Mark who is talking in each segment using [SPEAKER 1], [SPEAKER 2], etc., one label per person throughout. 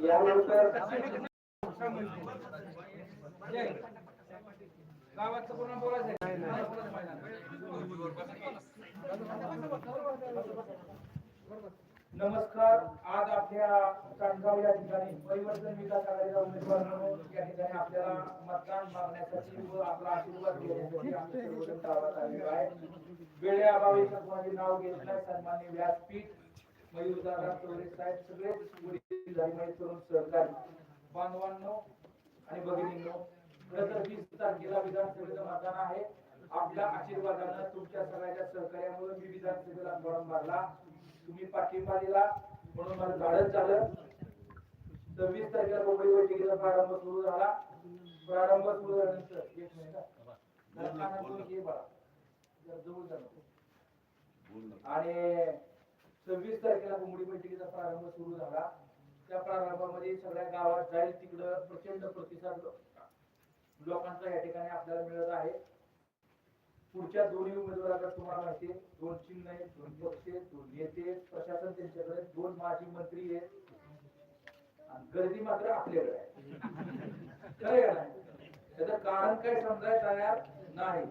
[SPEAKER 1] यानंतर
[SPEAKER 2] गावाचं पूर्ण बोलायचं नमस्कार आज आपल्या चांदगाव या ठिकाणी परिवर्तन विकास आघाडीचा उमेदवार म्हणून या ठिकाणी आपल्याला मतदान मागण्यासाठी व आपला आशीर्वाद घेण्यासाठी आम्ही सर्वजण गावात आलेलो आहे. वेळेअभावी कोणाचे नाव घेत सन्मान्य व्यासपीठ मयूरदादा चौरे साहेब सगळेच वडील झाले तरुण सहकारी बांधवांनो आणि भगिनींनो खरं तर वीस तारखेला विधानसभेचं मतदान आहे. आपल्या आशीर्वादानं तुमच्या सगळ्याच्या सहकार्यामुळे मी विधानसभेला फॉर्म भरला तुम्ही पाठिंबा दिला म्हणून मला झाडच झालं. सव्वीस तारखेला मुंबई बैठकीचा प्रारंभ सुरू झाला. प्रारंभ सुरू झाल्यानंतर एक मिनिट. आणि सव्वीस तारखेला मुंबई बैठकीचा प्रारंभ सुरू झाला. त्या प्रारंभामध्ये सगळ्या गावात जाईल तिकडं प्रचंड प्रतिसाद लोकांचा या ठिकाणी आपल्याला मिळत आहे. पुढच्या दोन्ही उमेदवारांना तुम्हाला माहिती दोन चिन्ह आहेत दोन पक्ष आहेत दोन नेते प्रशासन त्यांच्याकडे दोन माजी मंत्री आहेत. आणि गर्दी मात्र आपल्याकडे आहे. खरं त्याचं कारण काय समजायला तयार नाही.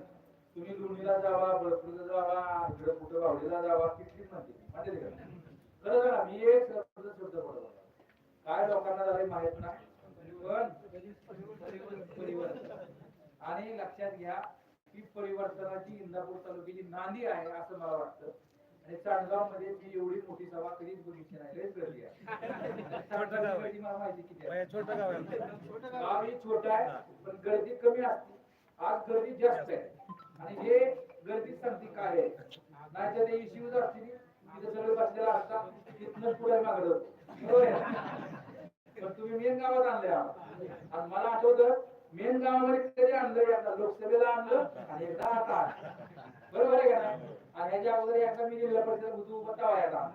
[SPEAKER 2] तुम्ही लोणीला जावा बळपूरला जावा इकडे कुठं बावडीला जावा किती म्हणते माहिती का खरं सांगा मी एक शब्द शब्द पडतो काय लोकांना झालंय माहीत नाही परिवर्तन. आणि लक्षात घ्या ही परिवर्तनाची इंदापूर तालुक्याची नांदी आहे असं मला वाटतं. आणि चांदगावमध्ये मी एवढी मोठी सभा कधीच बघितली नाही लयच गर्दी आहे. मला माहिती किती आहे?
[SPEAKER 3] छोटं गाव आहे.
[SPEAKER 2] गाव ही छोट आहे पण गर्दी कमी असते. आज गर्दी जास्त आहे. आणि हे गर्दीच सांगते काय आहे? नाही तर ते इश्यूज असतील तिथे सगळे बसलेला असतात. तिथनं पुढे मागत पण तुम्ही मेन गावात आणले आहात. आणि मला आठवतं मेन गावामध्ये कधी आणलं एकदा लोकसभेला आणलं आणि एकदा आता बरोबर आहे का नाही? आणि ह्याच्या अगोदर एकदा मी जिल्हा परिषद बुद्ध बतावायचा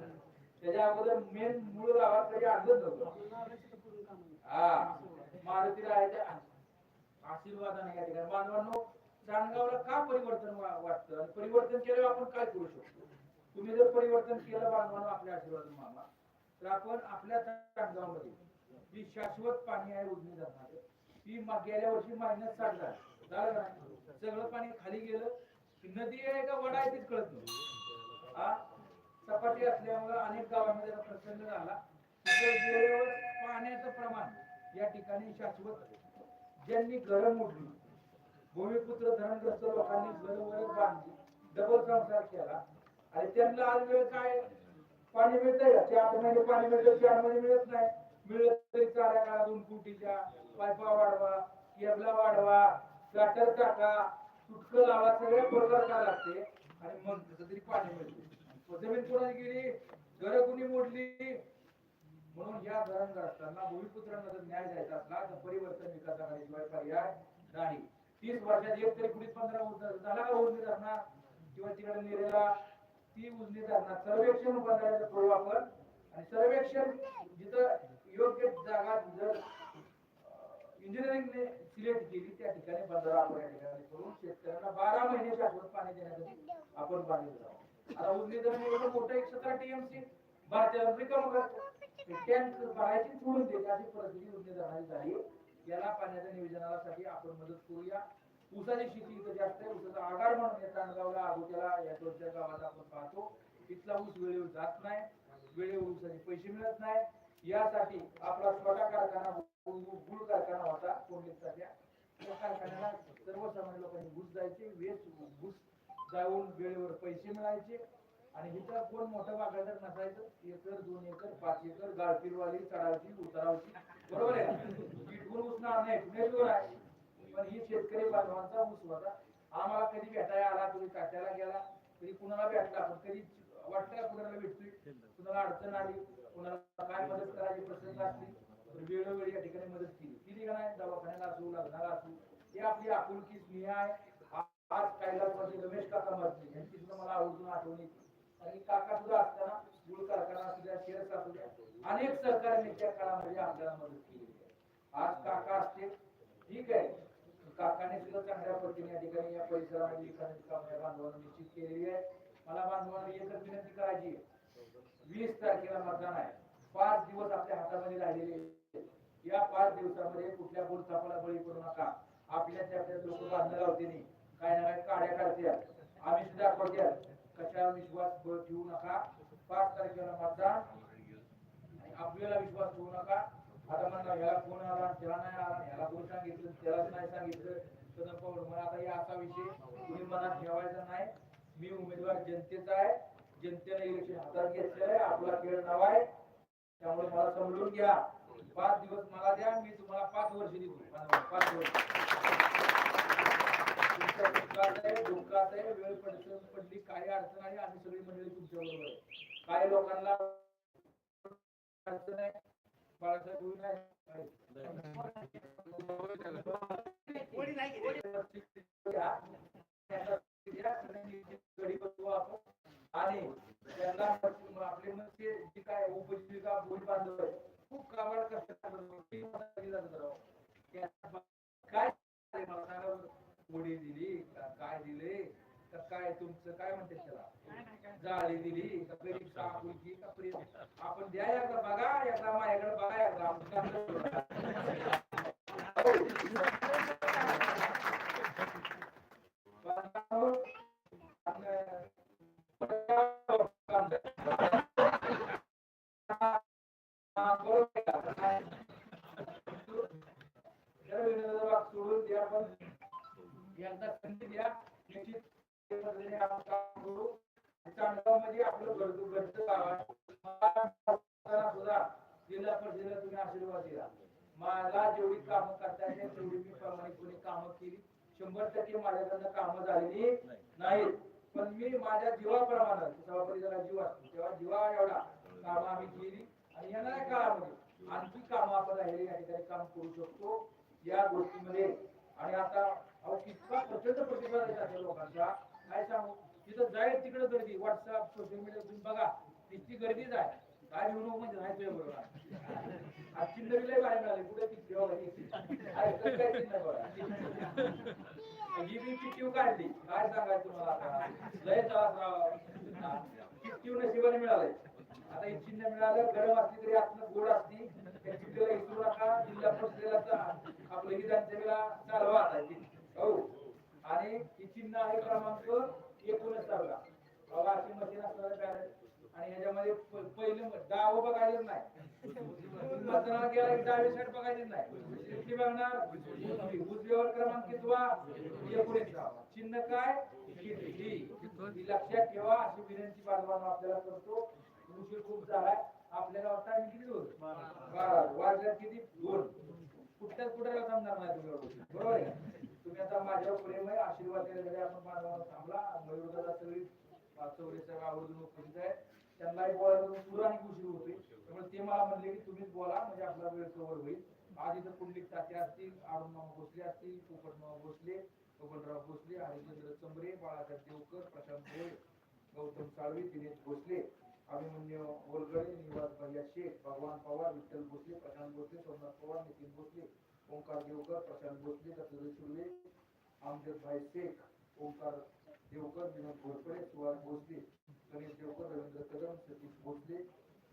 [SPEAKER 2] त्याच्या अगोदर मेन मूळ गावात कधी आणलंच नव्हतं. हा. मारुती राहायच्या नाही का ठिकाणी. बांधवांनो चांदगावला का परिवर्तन वाटतं? आणि परिवर्तन केल्यावर आपण काय करू शकतो? तुम्ही जर परिवर्तन केलं बांधवांनो आपल्या आशीर्वाद मामा तर आपण आपल्या चांदगावमध्ये जी शाश्वत पाणी आहे उजनी धरणाचं ती गेल्या वर्षी मायनस साठ झाली. झालं सगळं पाणी खाली गेलं. की नदी आहे का वडा आहे तीच कळत नाही. हा? सपाटी असल्यामुळे अनेक गावांमध्ये त्याचा प्रसंग झाला. पाण्याचं प्रमाण या ठिकाणी शाश्वत ज्यांनी घरं मोडली पुत्र धरणग्रस्त लोकांनी घर बांधली. डबल संसार केला. आणि त्यांना आज वेळ काय पाणी मिळतंय का? चार महिने पाणी मिळतं चार महिने मिळत नाही. मिळत तरी चारा काळा दोन फुटीच्या पायपा वाढवा केबला वाढवा गटर टाका. सुटकं लावा सगळ्या प्रकार काय लागते. आणि मग कसं तरी पाणी मिळते जमीन कोणाची गेली? घर कुणी मोडली? म्हणून या धरणग्रस्तांना भूमिपुत्रांना जर न्याय द्यायचा असला तर परिवर्तन विकासाकडे शिवाय पर्याय नाही. तीस वर्षात एक तरी कुणी पंधरा झाला का उरली धरणार किंवा तिकडे नेलेला ती उजली धरणार. सर्वेक्षण बदलायचं करू आपण आणि सर्वेक्षण जिथं योग्य जागा जर इंजिनिअरिंगने सिलेक्ट केली त्या ठिकाणी बंधारा आपण या ठिकाणी करून शेतकऱ्यांना बारा महिने शाश्वत पाणी देण्यासाठी आपण पाणी जाऊ आता उजनी धरण एवढं मोठं एक सतरा टीएमसी भारतीय रिकाम करतो टँक भरायची सोडून देते अशी परिस्थिती उजनी धरणाची झाली. याला पाण्याच्या नियोजनासाठी आपण मदत करूया. ऊसाची शेती इथं जास्त आहे. ऊसाचा आगार म्हणून या चांदगावला आगोत्याला या दोनच्या चार गावात आपण पाहतो. तिथला ऊस वेळेवर जात नाही. वेळेवर ऊसाचे पैसे मिळत नाही. यासाठी आपला छोटा कारखाना गुळ कारखाना होता. कोंडलीचा त्या कारखान्याला सर्वसामान्य लोकांनी घुस जायचे वेच घुस जाऊन वेळेवर पैसे मिळायचे. आणि इथं कोण मोठं बागायदार नसायचं एकर दोन एकर पाच एकर गाळपीरवाली चढावची उतरावची बरोबर आहे उसणार नाही आहे. पण ही शेतकरी बांधवांचा ऊस होता. आम्हाला कधी भेटायला आला कधी काट्याला गेला कधी कुणाला भेटला पण कधी वाटतं कुणाला भेटतोय? कुणाला अडचण आली कुणाला काय मदत करायची प्रसंग असली तर वेळोवेळी या ठिकाणी मदत केली. केली का नाही? दवाखान्याला असू लग्नाला असू हे आपली आपुलकी स्नेह आहे. आज कैलासमध्ये रमेश काका मरते यांची सुद्धा मला आवडून आठवण येते. आणि काका सुद्धा असताना गुळ कारखाना असू द्या शेअर्स असू द्या अनेक सहकार्याने त्या काळामध्ये आपल्याला मदत केली आहे. आज काका असते ठीक आहे. काकाने सुद्धा चांगल्या पद्धतीने या ठिकाणी या परिसरामध्ये विकासाची कामे बांधवाने बांधवांना निश्चित केलेली आहे. मला बांधवांना एकच विनंती करायची वीस तारखेला मतदान आहे. पाच दिवस आपल्या हातामध्ये राहिलेले या पाच दिवसामध्ये कुठल्या बोलचापाला बळी पडू नका. आपल्या त्या लोक बांधणं लावते नाही काय ना काय काड्या काढत्या आम्ही सुद्धा दाखवत्यात कशावर विश्वास ठेवू नका? पाच तारखेला मतदान. आणि आपल्याला विश्वास ठेवू नका. आता म्हणला ह्याला फोन आला? त्याला नाही आला. ह्याला कोण सांगितलं? त्यालाच नाही सांगितलं. तर पवार मला आता हे असा विषय तुम्ही मनात ठेवायचा नाही. मी उमेदवार जनतेचा आहे. जनतेने इलेक्शन हातात घेतलेलं आहे. आपला खेळ नाव आहे. त्यामुळे मला समजून घ्या. पाच दिवस मला द्या मी तुम्हाला पाच वर्ष देतो. पाच वर्ष. आहे आहे वेळ पडली पडली काही अडचण आहे आम्ही सगळी मंडळी तुमच्या बरोबर आहे. काही लोकांना अडचण आहे बाळासाहेब होईल उडी दिली का काय दिले का काय तुमचं काय म्हणते त्याला? जाळी दिली का गरीब सापुलकी का प्रेम? आपण द्या एकदा बघा एकदा माझ्याकडे बघा एकदा जिल्हा परिषदेला तुम्ही आशीर्वाद दिला. मला जेवढी कामं करता येते तेवढी मी प्रामाणिकपणे कामं केली. शंभर टक्के माझ्याकडनं कामं झालेली नाहीत. पण मी माझ्या जीवाप्रमाणे सभापती जरा जीव असतो तेव्हा जीवा एवढा. कामं आम्ही केली आणि येणाऱ्या काळामध्ये आणखी कामं आपण राहिले या ठिकाणी काम करू शकतो या गोष्टीमध्ये. आणि आता अहो कितका प्रचंड प्रतिसाद येतात त्या लोकांचा काय सांगू? तिथं जाईल तिकडे गर्दी. व्हॉट्सअप सोशल मीडिया तुम्ही बघा. तितकी गर्दीच आहे. काय घेऊ नको म्हणजे नाही तुझ्या बरोबर. आज चिंदरीला बाहेर मिळाले कुठे ती ठेवा काय चिंता ही मी पिटीव काढली. काय सांगायचं तुम्हाला लय त्रास राव. पिटीव नशिबाने मिळाले आता ही चिन्ह मिळालं गरम असली तरी आतनं गोड असती. त्या चिठ्ठीला विसरू नका. जिल्हा परिषदेला चा- आपलं विधानसभेला चालवा आता हो आणि ही चिन्ह आहे क्रमांक एकोणीस तारखा बघा अशी मशीन असणारे आणि याच्यामध्ये प- पहिले डाव बघायचं नाही. मतदानाला गेला की डावी साईड बघायची नाही. किती बघणार उजव्यावर क्रमांक कितवा? एकोणीस चिन्ह काय? ही लक्षात ठेवा अशी विनंती बांधवांना आपल्याला करतो. उशीर खूप झालाय. आपल्याला वाटतं आम्ही किती दोन बारा वाजल्यात किती? दोन. कुठल्याच कुठे थांबणार नाही तुम्ही बरोबर आहे तुम्ही आता माझ्यावर प्रेम आहे आशीर्वाद देण्यासाठी आपण बांधवांना थांबला. मयूरदादा सगळी चौरे साहेब आवर्जून उपस्थित आहे त्यांनाही बोलायला सुरू आणि उशीर होतोय त्यामुळे ते मला म्हणले की तुम्हीच बोला म्हणजे आपला वेळ कव्हर होईल. आज इथं पुंडलिक तात्या असतील अरुण मामा भोसले असतील पोपट मामा भोसले बबनराव भोसले हरिचंद्र चंबरे बाळासाहेब देवकर प्रशांत भोळे गौतम साळवी दिनेश भोसले अभिमन्य वरगळे निवास भैया शेख भगवान पवार विठ्ठल भोसले प्रशांत भोसले सोमनाथ पवार नितीन भोसले ओंकार देवकर प्रशांत भोसले दत्तदेव सुर्वे आमदेव भाई शेख ओंकार देवकर विनोद घोरपडे सुहास भोसले गणेश देवकर रवींद्र कदम सतीश भोसले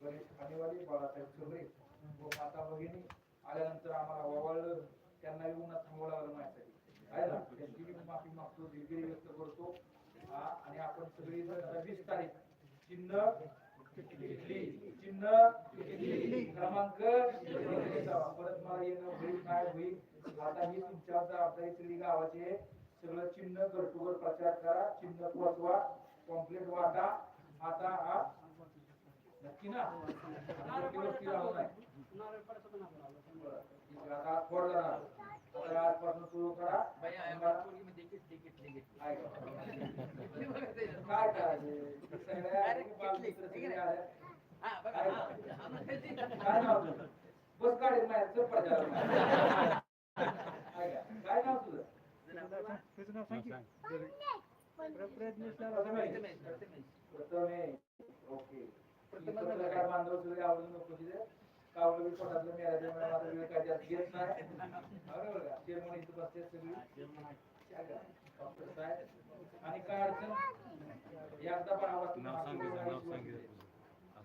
[SPEAKER 2] गणेश खानेवाले बाळासाहेब चंद्रे व माता भगिनी आल्यानंतर आम्हाला ववाळलं त्यांना येऊन थांबवलं लागलं माझ्यासाठी आहे. ना? त्यांची मी माफी मागतो दिलगिरी व्यक्त करतो. हा आणि आपण सगळी जण आता वीस तारीख चिन्ह चिन्ह क्रमांक परत मला येणं होईल काय होईल आता ही तुमच्या जबाबदारी सगळी गावाची आहे. सगळं चिन्ह घरटुघर प्रचार करा चिन्ह पोचवा कॉम्प्लेट वाटा. आता हा नक्की ना? आता राहू आज फोड जाणार आजपासून सुरू करा? काय करायचे. काय नाव तुझं? बस काढेल नाही चल प्रचार काय नाव तुझं? आणि काय अडचण एकदा दिली.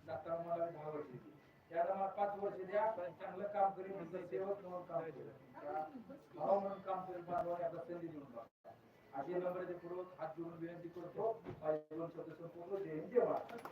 [SPEAKER 2] आता मला. त्याला मला पाच वर्ष द्या चांगलं काम करीन म्हणजे सेवक म्हणून काम करेन त्या भाव म्हणून काम करेन बांधवाने आता संधी देऊन बघा असे नम्रते पूर्वक हात जोडून विनंती करतो पाहिजे दोन शब्द संपवतो जय हिंद, जय महाराष्ट्र